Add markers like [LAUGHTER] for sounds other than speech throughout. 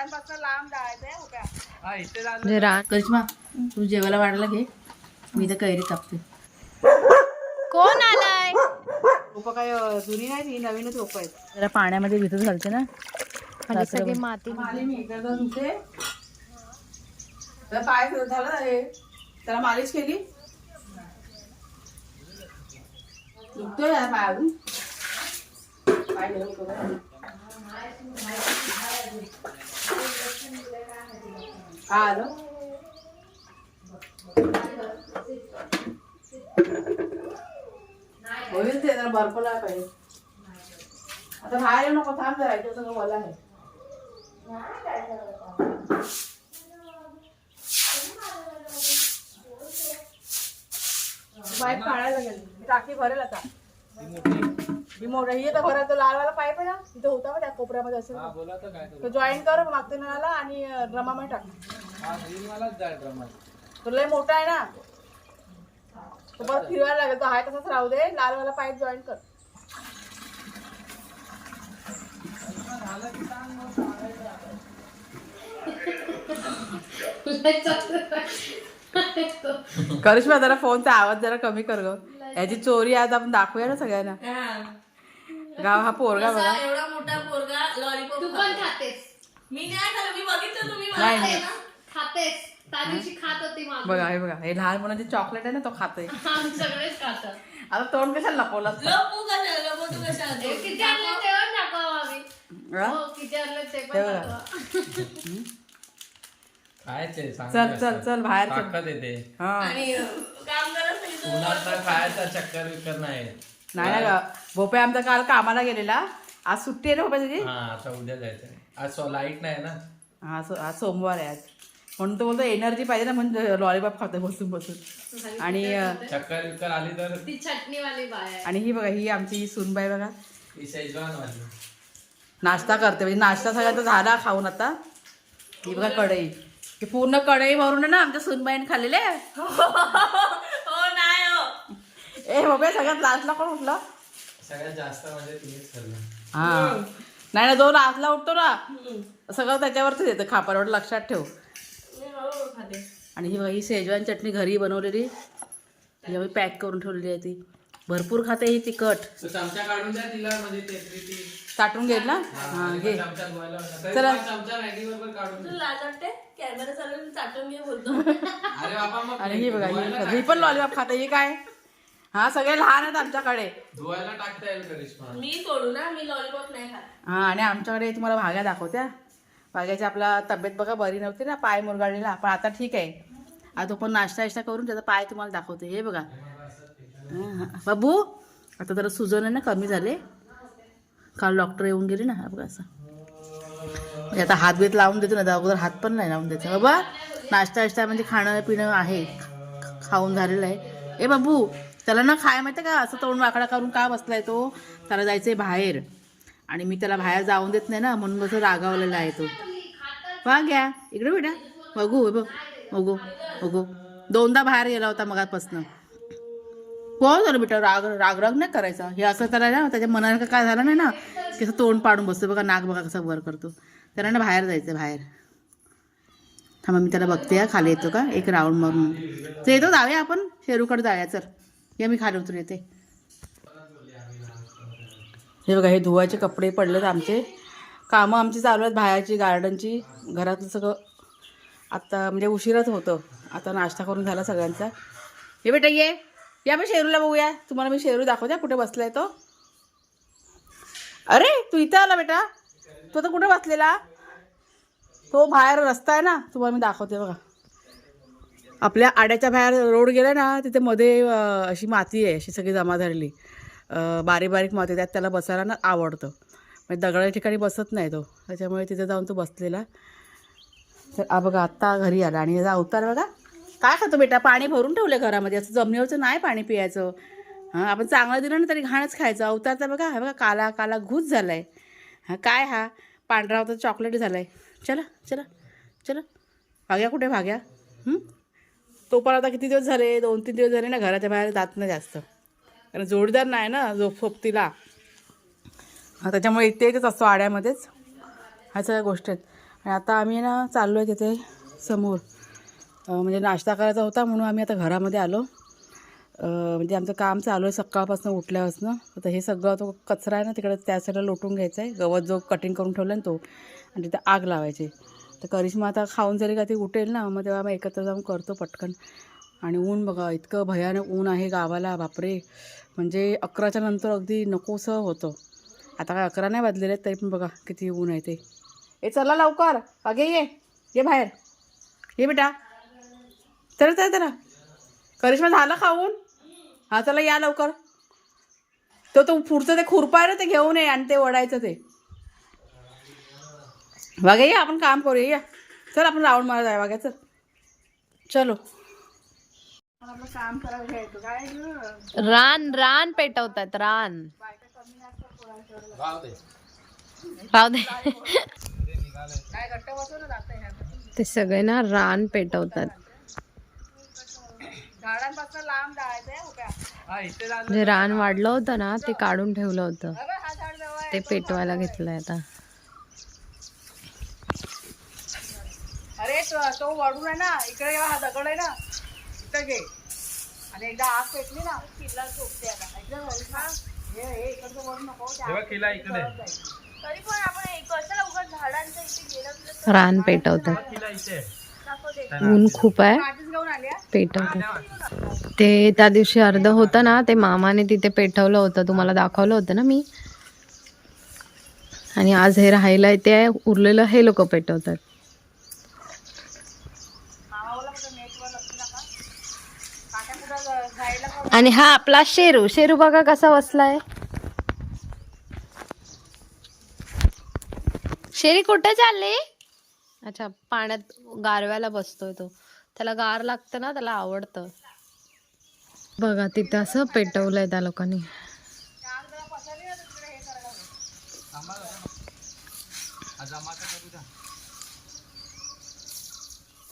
लांब जायचंय म्हणजे रा करिश्मा तू जेवायला वाढायला घे. मी तर कैरी कापते. कोण आलाय? रोपं काय अं, जुनी नाही ती नवीनच रोपं आहेत. जरा पाण्यामध्ये भिजत घालते ना. सगळी माती मी पाय झालं हे. त्याला मालिश केली. दुखतोय पाय अजून. पाय आलं. होईल ते जरा बर्फ लावा पाहिजे. आता बाहेर येऊ नको थांब जरा इथे सगळं ओलं आहे. बाईक काढायला लागेल. टाकी भरेल आता. ही मोठा ही तर भरायचं लालवाला पाईप आहे ना तिथं होता का त्या कोपऱ्यामध्ये असेल हा बोला तर काय तो जॉईन कर मागते नळाला आणि टाक. हा ग्रीन वालाच जाय ड्रमात. तो लय मोठा आहे ना. तो परत फिरवायला लागेल तो आहे तसाच राहू दे लालवाला पाईप जॉईन कर. करिश्मा जरा फोनचा आवाज जरा कमी कर ग. याची चोरी आज आपण दाखवूया ना सगळ्यांना. गाव हा पोरगा बघा. एवढा मोठा पोरगा लॉलीपॉप तू पण खातेस. मी नाही खाल्लं मी बघितलं तुम्ही नाही नाही. खातेस. त्या दिवशी खात होती मागं. बघा हे बघा हे लहान मुलांचे चॉकलेट आहे ना तो खातोय. आम्ही सगळेच खातात आता तोंड कशाला लपवलं लपू कशाला लपू कशाला? हे किती आणले तेव्हा दाखवा आम्ही हा? किती आणले ते पण ते बघा. दाखवा. खायचे चल चल चल बाहेर चल. ताकद येते. हा. आणि काम करत नाही उन्हात ना खायचा चक्कर विक्कर नाही. नाही ना ग. आमचा काल कामाला गेलेला. आज सुट्टी आहे ना भोपे तुझी हा आता उद्या जायचं आज लाइट नाही ना. हा सो आज सोमवार आहे आज. म्हणून तो बोलतो एनर्जी पाहिजे ना म्हणजे लॉलीपॉप खातो बसून बसून. आणि अं, चक्कर विक्कर आली तर? ती चटणीवाली बाय आहे. आणि ही बघा ही आमची ही सूनबाई बघा. ही शेजवान वाली नाश्ता करते. म्हणजे नाश्ता सगळ्यांचा झाला खाऊन आता. ही बघा कढई. ही पूर्ण कढई भरून आहे ना आमच्या सूनबाईने खाल्लेले [LAUGHS] ए बाबा सगळ्यात लास्टला कोण उठलं? सगळ्यात जास्त म्हणजे खाल्लं हा. नाही ना जो लास्टला उठतो ना सगळं त्याच्यावरतीच येतं खापरवर लक्षात ठेव. आणि ही बघा ही शेजवान चटणी घरी बनवलेली. ही आम्ही पॅक करून ठेवलेली आहे ती. भरपूर खाते ही तिखट. तो चमचा काढून द्या तिला म्हणजे ते ती साठून घेईल ना? हा घे. चमचा धुवायला तरी चला. पण चमचा मॅगी बरोबर काढून दे. लाज वाटते? कॅमेरा चालू आहे, मी चाटून घे बोलतो. अरे बाबा मग आणि ही बघा धुवायला ही ही पण लॉलीपॉप खाते. ही काय? हा सगळे लहान आहेत आमच्याकडे. धुवायला टाकता येईल करिश्मा मी सोडू ना मी लॉलीपॉप नाही खात. हा आणि आमच्याकडे तुम्हाला भाग्या दाखवत्या. भाग्याची आपला तब्येत बघा बरी नव्हती ना पाय मुरगाळलेला. पण आता ठीक आहे. आता तो पण नाश्ता विष्टा करून त्याचा पाय तुम्हाला दाखवते. हे बघा. हा. बाबू आता जरा सुजन आहे ना कमी झाले. काल डॉक्टर येऊन गेले ना हा बघा असं. म्हणजे आता हात बीत लावून देतो ना अगोदर हात पण नाही लावून द्यायचा बाबा नाश्ता विष्टा म्हणजे खाणं पिणं आहे. खाऊन झालेलं आहे. ए बाबू त्याला ना खाय माहिती का? असं तोंड वाकडा करून का बसलाय तो? त्याला जायचंय बाहेर. आणि मी त्याला बाहेर जाऊन देत नाही ना म्हणून कसं रागावलेला आहे तो. वा घ्या इकडे बेटा. बघू बघ बघू बघू. दोनदा बाहेर गेला होता मगापासनं. हो झालं बेटा? राग राग राग नाही करायचा? हे असं त्याला ना त्याच्या मनाला काय झालं नाही ना की असं तोंड पाडून बसतो बघा नाक बघा कसं वर करतो. त्याला ना बाहेर जायचं बाहेर. थांबा मी त्याला बघते हा. खाली येतो का? एक राऊंड मारून. ते येतो जाऊया आपण. शेरूकडे जाऊया चल. या मी खाली उतरू येते. हे बघा हे धुवायचे कपडे पडलेत आमचे. कामं आमची चालू आहेत बाहेरची गार्डनची घरातलं सगळं आत्ता म्हणजे उशिराच होतं. आता नाश्ता करून झाला सगळ्यांचा. हे बेटा ये. या मी शेरूला बघूया. तुम्हाला मी शेरू दाखवते. कुठे बसलाय तो? अरे तू इथं आला बेटा. तो आता कुठे बसलेला? तो बाहेर रस्ता आहे ना. तुम्हाला मी दाखवते बघा. आपल्या आड्याच्या बाहेर रोड गेला ना तिथे मध्ये अशी माती आहे अशी सगळी जमा झालेली. बारीक बारीक माती त्यात त्याला बसायला ना आवडतं. म्हणजे दगडाच्या ठिकाणी बसत नाही तो. त्याच्यामुळे तिथे जाऊन तो बसलेला. तर आ बघा आत्ता घरी आला आणि याचा अवतार बघा. काय खातो बेटा? पाणी भरून ठेवलं घरामध्ये. असं जमिनीवरचं नाही पाणी पियायचं. हां आपण चांगलं दिलं ना तरी घाणच खायचं. अवतार तर बघा हा बघा काला काला घूस झाला आहे हां काय हा? पांढरा होता चॉकलेट झाला आहे चला चला चला. भाग्या कुठे भाग्या? हं? तो पण आता किती दिवस झाले? दोन तीन दिवस झाले ना घराच्या बाहेर जात नाही जास्त. कारण जोडीदार नाही ना जो सोबतीला. हा त्याच्यामुळे इथे येतच असतो आड्यामध्येच. ह्या सगळ्या गोष्टी आहेत. आणि आता आम्ही ना चाललो आहे तिथे समोर. म्हणजे नाश्ता करायचा होता म्हणून आम्ही आता घरामध्ये आलो. म्हणजे आमचं काम चालू आहे सकाळपासून उठल्यापासून. आता हे सगळं तो कचरा आहे ना तिकडे त्या साईडला लोटून घ्यायचा आहे गवत जो कटिंग करून ठेवला ना तो. आणि तिथे आग लावायची. तर करिश्मा आता खाऊन जरी का ती उठेल ना मग तेव्हा आम्ही एकत्र जाऊन करतो पटकन. आणि ऊन बघा इतकं भयानक ऊन आहे गावाला बापरे. म्हणजे अकराच्या नंतर अगदी नकोसं होतं. आता काय अकरा नाही वाजलेले आहेत तरी पण बघा किती ऊन आहे ते. ए चला लवकर. अगे ये. ये बाहेर. ये बेटा. तर चल करिश्मा झालं खाऊन हा चला या लवकर. तो तो पुढचं ते खुरपा ना ते घेऊन ये आणि ते वडायचं ते. बघा या आपण काम करूया या चल आपण राऊंड मारा जाय बघा चल. चलो. आपलं काम करायला घ्यायचं काय रान रान पेटवतात रान. राहू दे. काय घट्ट बसवलं जातं ते सगळे ना रान पेटवतात. झाडांपासून लांब जायचं आहे उभ्या. जे रान वाढलं होतं ना ते काढून ठेवलं होतं. अगं हा झाड जवळ आहे. ते पेटवायला घेतलंय आता. अरे तो तो वळून आहे ना इकडे जेव्हा हा दगड आहे ना इथं घे. आणि एकदा आग पेटली ना किल्ला झोपते आता? हे हे इकडचं वळू नको ते आग किला इकडे. जळत जाईल. रान पेटवतात. किला इथे. ऊन खूप आहे? पेटवतात. ते त्या दिवशी अर्ध होतं ना ते मामाने तिथे पेटवलं होतं. तुम्हाला दाखवलं होतं ना मी? आणि आज हे राहिलंय ते उरलेलं हे लोक पेटवतात मामाला कुठं नेटवर लक्ष नका काका कुठं जायला का आणि हा आपला शेरू. शेरू बघा कसा बसलाय. शेरी कुठे चालले? अच्छा पाण्यात गारव्याला बसतोय तो. त्याला गार लागतं ना त्याला आवडतं. बघा तिथं असं पेटवलंय त्या लोकांनी.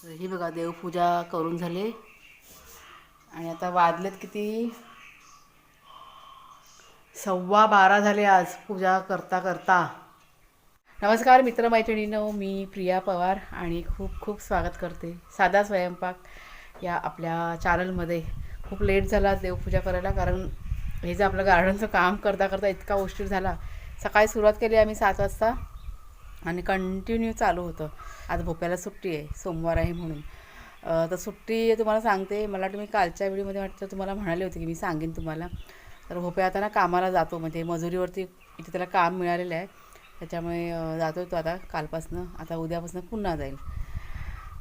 तर ही बघा देवपूजा करून झाली. आणि आता वाजलेत किती? सव्वा बारा झाले आज पूजा करता करता. नमस्कार मित्रमैत्रिणीनो मी प्रिया पवार आणि खूप खूप स्वागत करते. साधा स्वयंपाक या आपल्या चॅनलमध्ये खूप लेट झाला देवपूजा करायला कारण हे जे आपलं गार्डनचं काम करता करता इतका उशीर झाला. सकाळी सुरुवात केली आम्ही सात वाजता आणि कंटिन्यू चालू होतं. आज भोप्याला सुट्टी आहे सोमवार आहे म्हणून. तर सुट्टी तुम्हाला सांगते. मला वाटतं मी कालच्या व्हिडिओमध्ये वाटतं तुम्हाला म्हणाले होते की मी सांगेन तुम्हाला. तर भोपे आता ना कामाला जातो. म्हणजे मजुरीवरती इथे त्याला काम मिळालेलं आहे. त्याच्यामुळे जातो तो आता कालपासनं. आता उद्यापासून पुन्हा जाईल.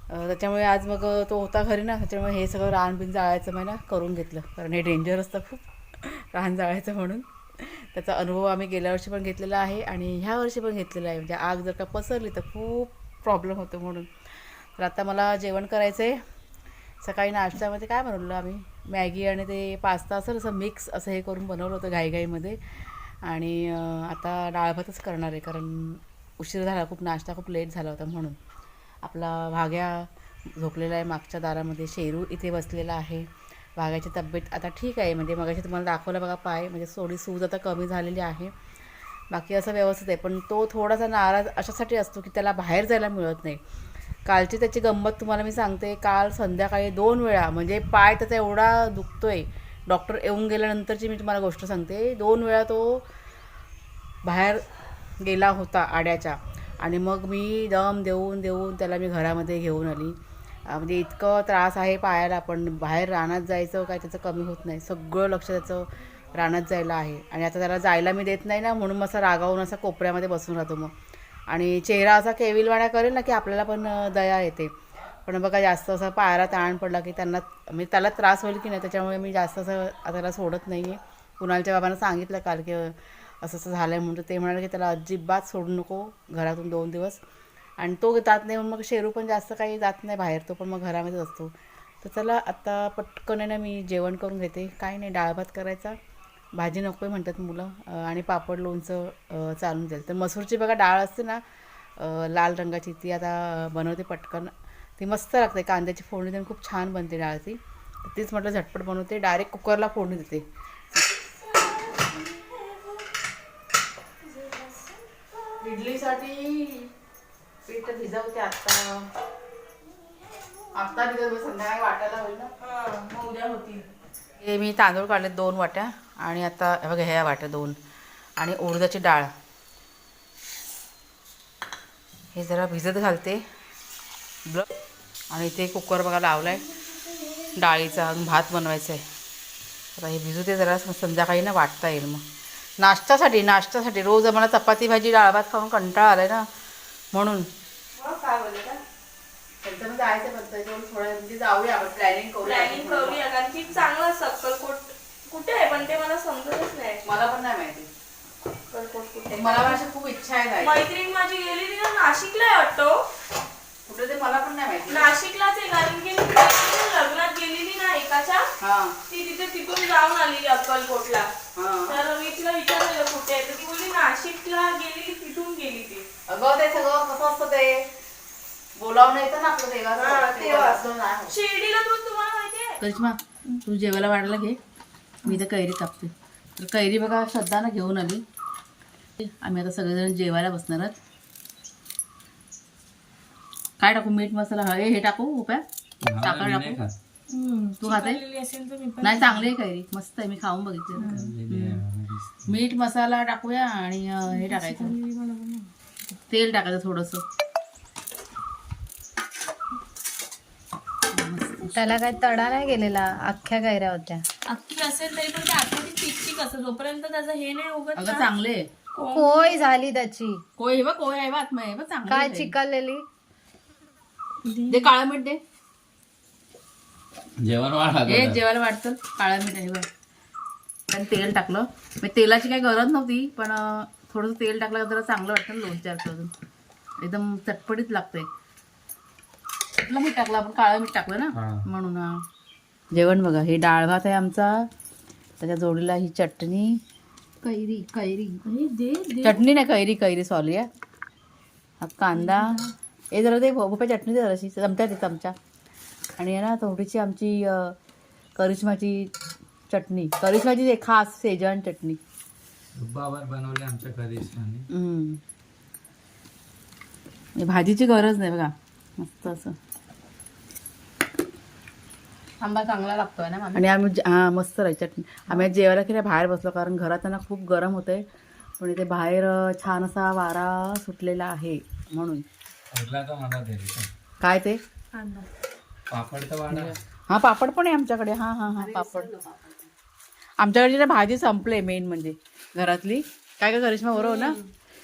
त्याच्यामुळे आज मग तो होता घरी ना. त्याच्यामुळे हे सगळं रान बिन जाळायचं मी ना करून घेतलं. कारण हे डेंजर असतं खूप [LAUGHS] रान जाळायचं म्हणून. त्याचा अनुभव आम्ही गेल्या वर्षी पण घेतलेला आहे आणि ह्या वर्षी पण घेतलेला आहे. म्हणजे आग जर का पसरली तर खूप प्रॉब्लेम होतो म्हणून. तर आता मला जेवण करायचं आहे सकाळी नाश्त्यामध्ये काय बनवलं आम्ही? मॅगी आणि ते पास्ता असं असं मिक्स असं हे करून बनवलं होतं घाईघाईमध्ये. आणि आता डाळभातच करणार आहे कारण उशीर झाला खूप नाश्ता खूप लेट झाला होता म्हणून. आपला भाग्या झोपलेला आहे मागच्या दारामध्ये शेरू इथे बसलेला आहे. वाघाची तब्येत आता ठीक आहे म्हणजे मगाशी तुम्हाला दाखवलं बघा पाय म्हणजे थोडी सूज आता कमी झालेली आहे. बाकी असं व्यवस्थित आहे पण तो थोडासा नाराज अशासाठी असतो की त्याला बाहेर जायला मिळत नाही. कालची त्याची गंमत तुम्हाला मी सांगते काल संध्याकाळी दोन वेळा म्हणजे पाय त्याचा एवढा दुखतोय. डॉक्टर येऊन गेल्यानंतरची मी तुम्हाला गोष्ट सांगते. दोन वेळा तो बाहेर गेला होता आड्याच्या आणि मग मी दम देऊन देऊन त्याला मी घरामध्ये घेऊन आली. म्हणजे इतकं त्रास आहे पायाला पण बाहेर रानात जायचं काय त्याचं कमी होत नाही. सगळं लक्ष त्याचं रानात जायला आहे. आणि आता त्याला जायला मी देत नाही ना म्हणून मग असा रागावून असा कोपऱ्यामध्ये बसून राहतो मग. आणि चेहरा असा केविलवाणा करेल ना की आपल्याला पण दया येते. पण बघा जास्त असं पायाला ताण पडला की त्यांना म्हणजे त्याला त्रास होईल की नाही त्याच्यामुळे मी जास्त असं त्याला सोडत नाही आहे कुणालच्या बाबांना सांगितलं काल की असं असं झालं आहे म्हणून ते म्हणाले की त्याला अजिबात सोडू नको घरातून दोन दिवस. आणि तो जात नाही म्हणून मग शेरू पण जास्त काही जात नाही बाहेर तो पण मग घरामध्येच असतो. तर चला आता पटकन आहे ना मी जेवण करून घेते. काही नाही डाळ भात करायचा. भाजी नको आहे म्हणतात मुलं आणि पापड लोणचं चालून जाईल. तर मसूरची बघा डाळ असते ना लाल रंगाची ती आता बनवते पटकन. ती मस्त लागते कांद्याची फोडणी देऊन खूप छान बनते डाळ ती. तर तीच म्हटलं झटपट बनवते डायरेक्ट कुकरला फोडणी देते. इडलीसाठी पीठ भिजवते आता. आता भिजवते संध्याकाळी वाटायला होईल ना. हा मग उद्या होतील. हे मी तांदूळ काढले दोन वाट्या. आणि आता बघा ह्या वाट्या दोन. आणि उडदाची डाळ. हे जरा भिजत घालते. आणि ते कुकर बघा लावलाय. डाळीचा अजून भात बनवायचा आहे आता हे भिजू ते जरा संध्याकाळी ना वाटता येईल मग. नाश्त्यासाठी नाश्त्यासाठी. रोज आम्हाला चपाती भाजी डाळ भात खाऊन कंटाळा आलाय ना. म्हणून. त्यांच्यामध्ये जायचं पण त्याच्यावर थोडं म्हणजे जाऊया आपण प्लॅनिंग प्लॅनिंग करूया कारण की चांगलं सक्कलकोट कुठे आहे? पण ते मला समजतच नाही. मला पण नाही माहिती. सक्कलकोट कुठे मला अशी खूप इच्छा आहे जायची. मैत्रीण माझी गेलेली ना नाशिकला आहे वाटतो. कुठे ते मला पण नाही माहिती. नाशिकलाच आहे कारण की मी लग्नात गेलेली ना एकाच्या. हा. ती तिथे तिथून जाऊन आलेली अक्कलकोटला. हा. तर मी तिला विचारलेलं कुठे आहे तर ती बोलली नाशिकला गेलेली तिथून गेली ती. अगं ते सगळं कसं असतं ते? बोलावणं येतं ना आपलं देवाचं. शिर्डीला तुम्हाला करिश्मा तू जेवायला वाढायला घे. मी तर कैरी कापते तर कैरी बघा श्रद्धानं घेऊन आली. आम्ही आता सगळेजण जेवायला बसणार आहोत. काय टाकू? मीठ मसाला हळे हे टाकू उप्या साखर टाकू? तू खाते? नाही चांगली आहे कैरी. मस्त आहे मी खाऊन बघितली. मीठ मसाला टाकूया आणि हे टाकायचं. तेल टाकायचं थोडंसं. त्याला काय तडा नाही गेलेला अख्ख्या कैऱ्या होत्या. अख्खी असेल तरी पण ते आतमध्ये चिकचिक असं जोपर्यंत त्याचं हे नाही उगत अगं चांगले. आहे. कोय झाली त्याची. कोय हे बघ कोय आहे बघ हे बघ चांगली काय आहे. चिकललेली? दे काळं मीठ दे. जेवण वाढ हे जेवायला वाटतं काळं मीठ आहे बघ. तेल टाकलं. म्हणजे तेलाची काही गरज नव्हती पण थोडंसं तेल टाकलं का जरा चांगलं वाटतं ना लोणचं अजून एकदम चटपटीत लागतंय. कुठलं मीठ टाकलं आपण काळं मीठ टाकलं ना. म्हणून हा. जेवण बघा हे डाळ भात आहे आमचा. त्याच्या जोडीला ही चटणी. कैरी कैरी. दे चटणी नाही कैरी कैरी सॉरी हा. कांदा. हे जरा ते भोपळ्या चटणी दे जराशी चमचा ते चमचा. आणि आहे ना थोडीशी आमची अं, करिश्माची चटणी. करिश्माची ते खास सेजवान चटणी. बनवले आमच्या करिश्माने. हम्म. हे भाजीची गरज नाही बघा. मस्त असं. आंबा चांगला लागतोय ना मामी? आणि आम्ही हा मस्त राही चटणी आम्ही जेवायला की नाही बाहेर बसलो कारण घरात ना खूप गरम होतंय. पण इथे बाहेर छान असा वारा सुटलेला आहे म्हणून. काय ते? पापड तर हा पापड पण आहे आमच्याकडे. हा हा हा पापड. आमच्याकडे ना भाजी संपले मेन म्हणजे घरातली. काय काय करिश्मा बरोबर ना?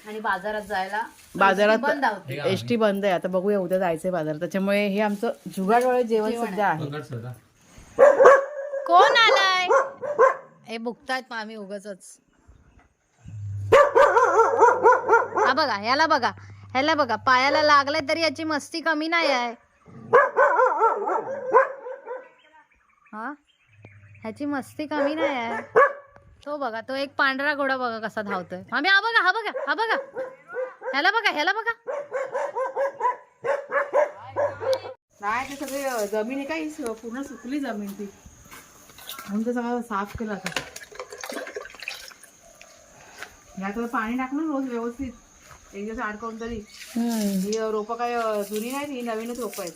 आणि बाजारात जायला बंद बाजारात. एस टी बंद आहे. आता बघूया उद्या जायचंय बाजारात त्याच्यामुळे हे आमचं जुगाडवाळे जेवण सध्या आहे. कोण आलाय? हे बुकतायत मामी उगच हा बघा ह्याला बघा. ह्याला बघा पायाला लागलाय तरी याची मस्ती कमी नाही आहे. हा? ह्याची मस्ती कमी नाही आहे. तो बघा तो एक पांढरा घोडा बघा कसा धावतोय. मामी हा बघा हा बघा हा बघा. ह्याला बघा ह्याला बघा. नाही ते सगळे अं, जमीन आहे काही पूर्ण सुकली जमीन ती. म्हणून ते सगळं साफ केलं आता. ह्यात पाणी टाकलं रोज व्यवस्थित. एक दिवस आड करून तरी. ही रोपं काय जुनी नाही ही नवीनच रोपं आहेत.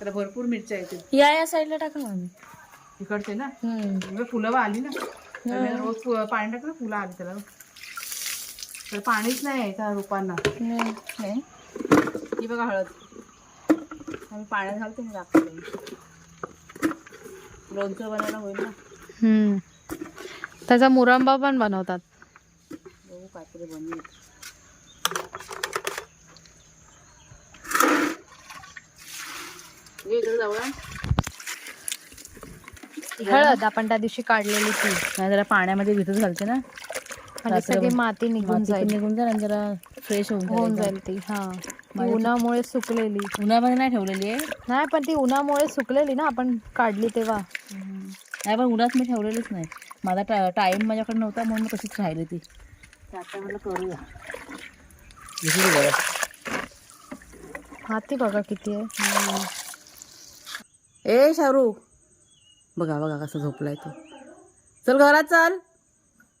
तर भरपूर मिरच्या येतील. या या साईडला टाका मामी तिकडचे ना? म्हणजे फुलं आली ना? तर मी रोज फु- पाणी टाकलं फुलं आली त्याला. तर पाणीच नाही आहे त्या रोपांना. ही बघा हळद. आम्ही पाण्यात घालते मी दाखवते लोणचं बनायला होईल ना? हम्म. त्याचा मुरंबा पण बनवतात. बघू काहीतरी बनवू. ये इकडे जाऊया. हळद आपण त्या दिवशी काढलेली ती. नाही जरा पाण्यामध्ये भिजत घालते ना. म्हणजे सगळी माती निघून माती पण जाईल. निघून जाईल आणि जरा फ्रेश होऊन होऊन जाईल जाईल ती हा. ती उन्हामुळे सुकलेली. उन्हामध्ये नाही ठेवलेली आहे. नाही पण ती उन्हामुळे सुकलेली ना आपण काढली तेव्हा. नाही पण उन्हात मी ठेवलेलीच नाही. माझा टा टाईम माझ्याकडे नव्हता म्हणून मी तशीच राहिली ती. ते आता म्हटलं करूया जरा. माती बघा किती आहे. ए शारू बघा बघा कसं झोपलाय तो. चल घरात चल.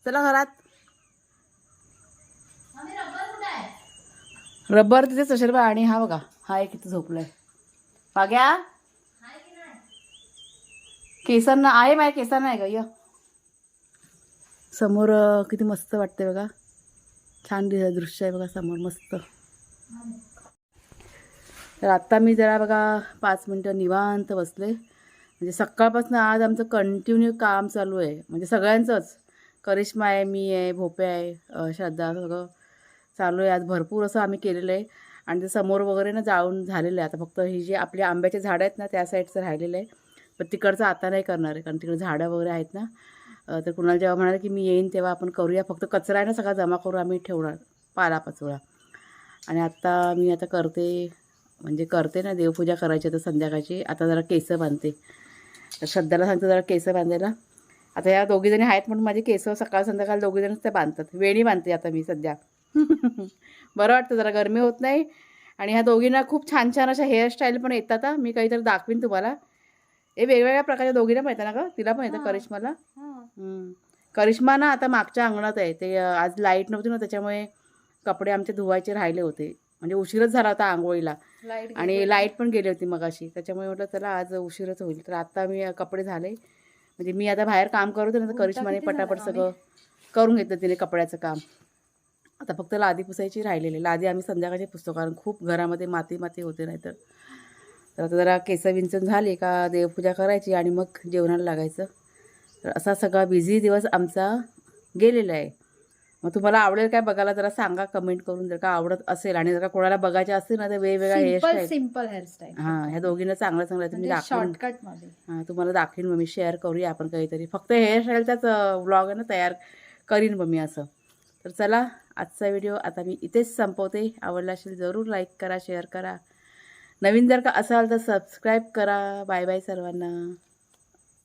चला घरात. रबर तिथेच असेल बा आणि हा बघा हा एक इथे झोपलाय. पाग्या केसांना आहे माझ्या केसांना आहे का समोर किती मस्त वाटते बघा. छान दृश्य आहे बघा समोर मस्त. तर आत्ता मी जरा बघा पाच मिनटं निवांत बसले. म्हणजे सकाळपासून आज आमचं कंटिन्यू काम चालू आहे. म्हणजे सगळ्यांचंच. करिश्मा आहे मी आहे भोपे आहे श्रद्धा सगळं चालू आहे. आज भरपूर असं आम्ही केलेलं आहे. आणि ते समोर वगैरे ना जाऊन झालेलं आहे. आता फक्त ही जी आपली आंब्याचे झाडं आहेत ना त्या साईडचं राहिलेलं आहे. पण तिकडचं आता नाही करणार आहे. कारण तिकडे झाडं वगैरे आहेत ना. तर कुणाला जेव्हा म्हणाले की मी येईन तेव्हा आपण करूया. फक्त कचरा आहे ना सगळा जमा करू आम्ही ठेवणार. पालापाचोळा आणि आत्ता मी आता करते. म्हणजे करते ना देवपूजा करायची आता संध्याकाळची. आता जरा केसं बांधते. तर श्रद्धाला सांगते जरा केसं बांधायला. आता या दोघीजणी आहेत म्हणून माझे केसं सकाळ संध्याकाळ दोघीजणच त्या बांधतात. वेणी बांधते आता मी सध्या. [LAUGHS] बरं वाटतं जरा गरमी होत नाही. आणि ह्या दोघींना खूप छान छान अशा हेअरस्टाईल पण येतात. मी काहीतरी दाखवीन तुम्हाला. हे वेगवेगळ्या प्रकारच्या दोघींना पण येतं ना गं? तिला पण येतं करिश्माला. करिश्मा ना आता मागच्या अंगणात आहे. ते आज लाइट नव्हती ना त्याच्यामुळे कपडे आमचे धुवायचे राहिले होते. म्हणजे उशीरच झाला होता आंघोळीला. आणि लाइट पण गेली होती मगाशी. त्याच्यामुळे म्हटलं चला आज उशीरच होईल. तर आता मी कपडे झाले. म्हणजे मी आता बाहेर काम करत होते ना तर करिश्माने पटापट सगळं करून घेतलं तिने कपड्याचं काम. आता फक्त लादी पुसायची राहिलेली. लादी आम्ही संध्याकाळची पुसतो कारण खूप घरामध्ये माती माती होते नाहीतर. तर आता जरा केस विंचन झाली का देवपूजा करायची आणि मग जेवणाला लागायचं. तर असा सगळा बिझी दिवस आमचा गेलेला आहे. मग तुम्हाला आवडेल काय बघायला जरा सांगा कमेंट करून जर का आवडत असेल आणि जर का कोणाला बघायचे असेल ना तर वेगवेगळ्या सिंपल हेअरस्टाईल सिंपल हेअरस्टाईल हां ह्या दोघींना चांगलं चांगलं आहे. तुम्ही दाखवून शॉर्टकटमध्ये. हां तुम्हाला दाखवीन मग मी शेअर करूया आपण काहीतरी. फक्त हेअरस्टाईलचाच व्लॉग आहे ना तयार करीन मग मी असं. तर चला आजचा व्हिडिओ आता मी इथेच संपवते. आवडला असेल जरूर लाईक करा शेअर करा. नवीन जर का असाल तर सबस्क्राईब करा. बाय बाय सर्वांना.